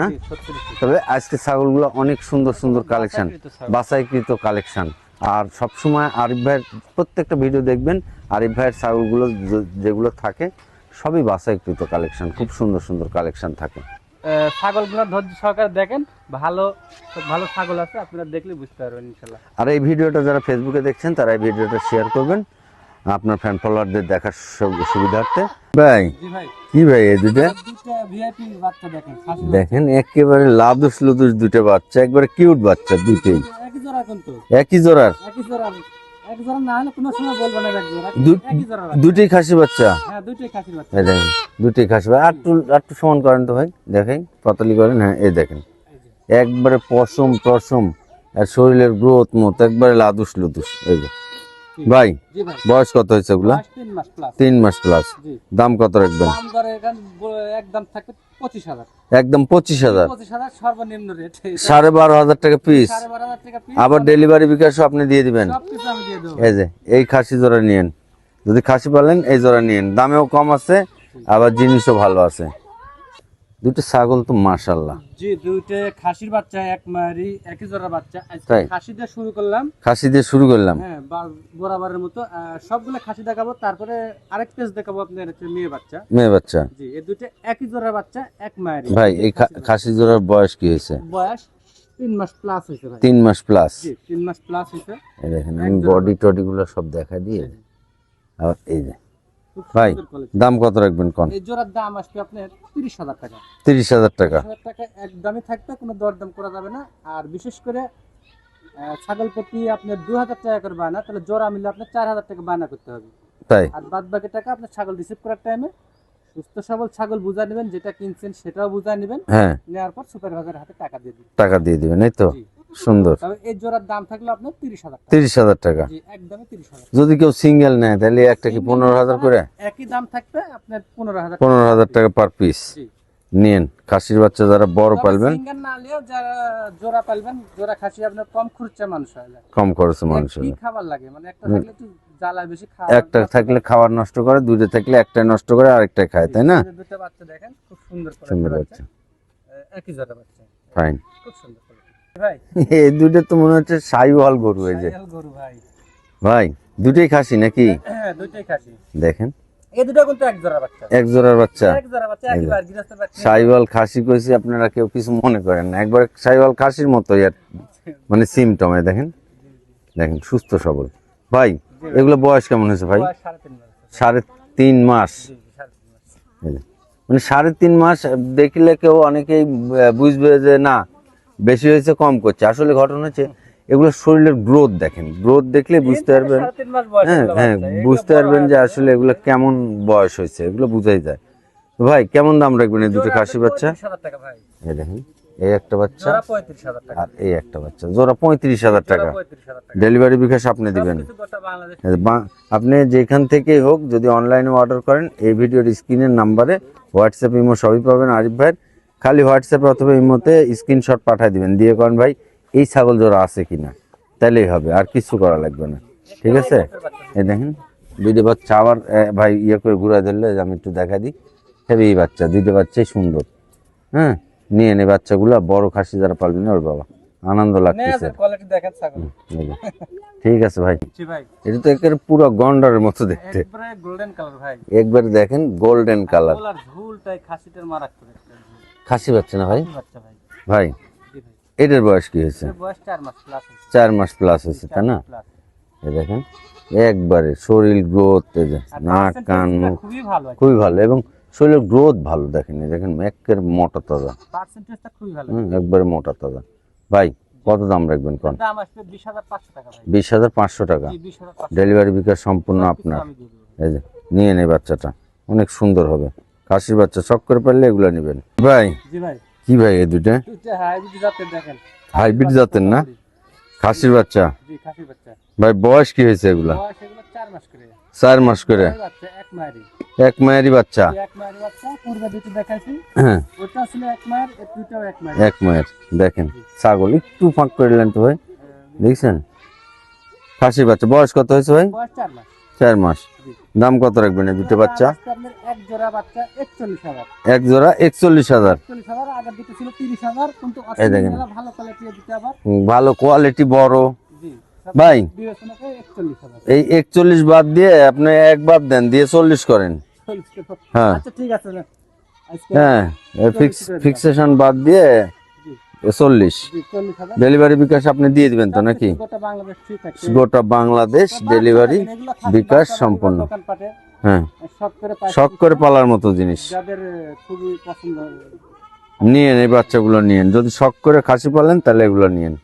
হ্যাঁ? জি, 36 পিস। তবে আজকে ছাগলগুলো অনেক সুন্দর সুন্দর কালেকশন বাছাইকৃত কালেকশন। আর সবসময় আরিফ ভাইয়ের প্রত্যেকটা ভিডিও দেখবেন আরিফ ভাইয়ের ছাগলগুলো যেগুলো থাকে সবই বাছাইকৃত কালেকশন খুব সুন্দর সুন্দর কালেকশন থাকে। ছাগলগুলো ধৈর্য সহকারে দেখেন ভালো ভালো ছাগল আছে আপনারা দেখলে বুঝতে পারবেন ইনশাল্লাহ আর এই ভিডিওটা যারা ফেসবুকে দেখছেন তারা এই ভিডিওটা শেয়ার করবেন আপনার ফ্যান ফলোয়ারদের দেখার সুবিধার্থে। ভাই জি ভাই। কি ভাই এই দুটা দুটো দেখেন একেবারে লাদুস লুদুস দুটো বাচ্চা একবারে কিউট বাচ্চা দুটোই একই জোড়ার? একই জোড়া এক জোড়া না হলে কোনো সময় বলব না এক জোড়া। দু- একই জোড়া বাচ্চা। দুটোই খাসি বাচ্চা? হ্যাঁ দেখেন দুটোই খাসি আটটু আটটু সমান করেন তো ভাই দেখেন পাতালি করেন হ্যাঁ এই দেখেন। একবারে পশম টসম আর শরীরের গ্রোথ মত একবারে লাদুস লুদুস এই ভাই বয়স কত হয়েছে ওগুলা? তিন মাস প্লাস দাম কত রাখবেন? একদম থাকবে পঁচিশ হাজার। একদম পঁচিশ হাজার। সর্বনিম্ন রেট সাড়ে বারো হাজার টাকা পিস আবার ডেলিভারি বিকাশও আপনি দিয়ে দিবেন। এই যে এই খাসি জোড়া নিয়েন। যদি খাসি পালেন এই জোড়া নিয়েন। দামেও কম আছে আবার জিনিসও ভালো আছে। দুটো ছাগল তো মাশাল্লাহ জি দুইটা খাসির বাচ্চা এক মারি একই জোড়া বাচ্চা। আজকে? খাসি দিয়ে শুরু করলাম। খাসি দিয়ে শুরু করলাম। হ্যাঁ বরাবরের মতো সবগুলো খাসি দেখাবো তারপরে আরেক পেজ দেখাবো আপনার হচ্ছে মেয়ে বাচ্চা। মেয়ে বাচ্চা। জি এই দুইটা একই জোড়া বাচ্চা এক মায়েরই ভাই এই খাসি জোড়ার বয়স কি হয়েছে? বয়স তিন মাস প্লাস হয়েছে ভাই। তিন মাস প্লাস জি তিন মাস প্লাস হয়েছে। দেখেন আমি বডি টডি গুলো সব দেখা দিয়ে আবার এই যে ভাই দাম কত রাখবেন কন? এই জোড়ার দাম আসবে আপনার তিরিশ হাজার টাকা। তিরিশ হাজার টাকা। হাজার টাকা একদমই থাকবে কোনো দরদাম করা যাবে না। আর বিশেষ করে ছাগল প্রতি আপনার দু হাজার টাকা করে বায়না তাহলে জোড়া মিলে আপনার চার হাজার টাকা বায়না করতে হবে। তাই? আর বাদ বাকি টাকা আপনার ছাগল রিসিভ করার টাইমে সুস্থ সবল ছাগল বুঝা নেবেন যেটা কিনছেন সেটাও বুঝা নেবেন। হ্যাঁ। নেওয়ার পর সুপারভাইজারের হাতে টাকা দিয়ে দিবেন। টাকা দিয়ে দিবেন এই তো? সুন্দর। এই জোড়ার দাম থাকল আপনার তিরিশ হাজার টাকা। তিরিশ হাজার টাকা। একদমই তিরিশ হাজার যদি কেউ সিঙ্গেল নেয় তাহলে একটা কি পনেরো হাজার করে? একই দাম থাকবে আপনার পনেরো হাজার পনেরো হাজার টাকা পার পিস জি। নিয়েন খাসির বাচ্চা যারা বড় পালবেন। না যারা জোড়া পালবেন জোড়া খাসি আপনার কম খরচা মানুষ হয়ে। কম খরচে মানুষের কি খাবার লাগে? মানে একটা থাকলে একটু জ্বালায় বেশি খাওয়া একটা থাকলে খাবার নষ্ট করে দুইটা থাকলে একটা নষ্ট করে আরেকটা খায় তাই না? দুটো বাচ্চা দেখেন খুব সুন্দর সুন্দর বাচ্চা। একই জোড়া বাচ্চা। ফাইন খুব সুন্দর। এই দুইটা তো মনে হচ্ছে সাইওয়াল গরু এই যে। গরু ভাই। ভাই দুটোই খাসি নাকি? হ্যাঁ দেখেন। বাচ্চা। সাইওয়াল খাসি কইছি আপনারা কেউ কিছু মনে করেন না। একবার সাইওয়াল খাসির আর মানে সিমটমে দেখেন। দেখেন সুস্থ সবল। ভাই এগুলো বয়স কেমন হয়েছে ভাই? সাড়ে তিন মাস। মানে সাড়ে তিন মাস দেখলে কেউ অনেকেই বুঝবে যে না বেশি হয়েছে কম করছে। আসলে ঘটনা হচ্ছে এগুলো শরীরের গ্রোথ দেখেন। গ্রোথ দেখলে বুঝতে পারবেন হ্যাঁ হ্যাঁ বুঝতে পারবেন যে আসলে এগুলো কেমন বয়স হয়েছে এগুলো বুঝাই যায়। ভাই কেমন দাম রাখবেন এই দুটো খাসি বাচ্চা? 35,000 টাকা ভাই। এই দেখেন এই একটা বাচ্চা আর এই একটা বাচ্চা। জোড়া পঁয়ত্রিশ হাজার টাকা। ডেলিভারি বিকাশ আপনি দিবেন। আপনি যেখান থেকেই হোক যদি অনলাইনে অর্ডার করেন এই ভিডিওর স্ক্রিনের নাম্বারে হোয়াটসঅ্যাপ ইমো সবই পাবেন। আরিফ ভাইয়ের খালি হোয়াটসঅ্যাপে অথবা ইমোতে স্ক্রিনশট পাঠিয়ে দিবেন। দিয়ে করেন ভাই এই ছাগল জোড়া আছে কিনা? তাহলেই হবে আর কিছু করা লাগবে না। ঠিক আছে? এই দেখেন দুইটা বাচ্চা আবার ভাই ইয়ে করে ঘুরে ধরলে আমি একটু দেখা দিই। হেবি এই বাচ্চা দুইটা বাচ্চাই সুন্দর। হ্যাঁ? নিয়ে নে বাচ্চাগুলো বড় খাসি যারা পালবেন ওর বাবা। আনন্দ লাগতেছে। ঠিক আছে ভাই। এটা তো একেবারে পুরো গন্ডারের মতো দেখতে। একবারে গোল্ডেন কালার ভাই। একবার দেখেন গোল্ডেন কালার খাসি বাচ্চা না ভাই? ভাই। এটার বয়স কি হয়েছে? চার মাস প্লাস হয়েছে। তাই না? দেখেন একবারে শরীর গ্রোথ নাক কান মুখ খুবই ভালো এবং শরীরের গ্রোথ ভালো দেখেন দেখেন একের মোটা তাজা। একবারে মোটা তাজা। ভাই কত দাম রাখবেন কোন? বিশ হাজার পাঁচশো টাকা ডেলিভারি বিকাশ সম্পূর্ণ আপনার। এই যে নিয়ে নে বাচ্চাটা। অনেক সুন্দর হবে। খাসির বাচ্চা শখ করে পারলে এগুলো নেবেন। ভাই। কি ভাই এই দুইটা? দুইটা হাইব্রিড জাতের না? খাসির বাচ্চা? ভাই বয়স কি হয়েছে এগুলা? চার মাস করে। এক মায়েরই বাচ্চা? এক মায়ের দুটো হ্যাঁ। দেখেন। ছাগল একটু ফাঁক করে দিলেন তো ভাই। দেখছেন? খাসির বাচ্চা বয়স কত হয়েছে ভাই? চার মাস। দাম কত রাখবেন এই দুটো বাচ্চা? এক জোড়া বাচ্চা একচল্লিশ হাজার। এক জোড়া একচল্লিশ হাজার। ভালো কোয়ালিটি বড়। ভাই। এই একচল্লিশ বাদ দিয়ে আপনি এক বাদ দেন দিয়ে চল্লিশ করেন। হ্যাঁ। আচ্ছা হ্যাঁ ফিক্স ফিক্সেশন বাদ দিয়ে চল্লিশ। ডেলিভারি বিকাশ আপনি দিয়ে দিবেন তো নাকি? গোটা বাংলাদেশ ডেলিভারি বিকাশ সম্পন্ন। হ্যাঁ। শখ করে পালার মতো জিনিস। নিয়েন এই বাচ্চাগুলো নিয়েন। যদি শখ করে খাসি পালেন তাহলে এগুলো নিয়েন।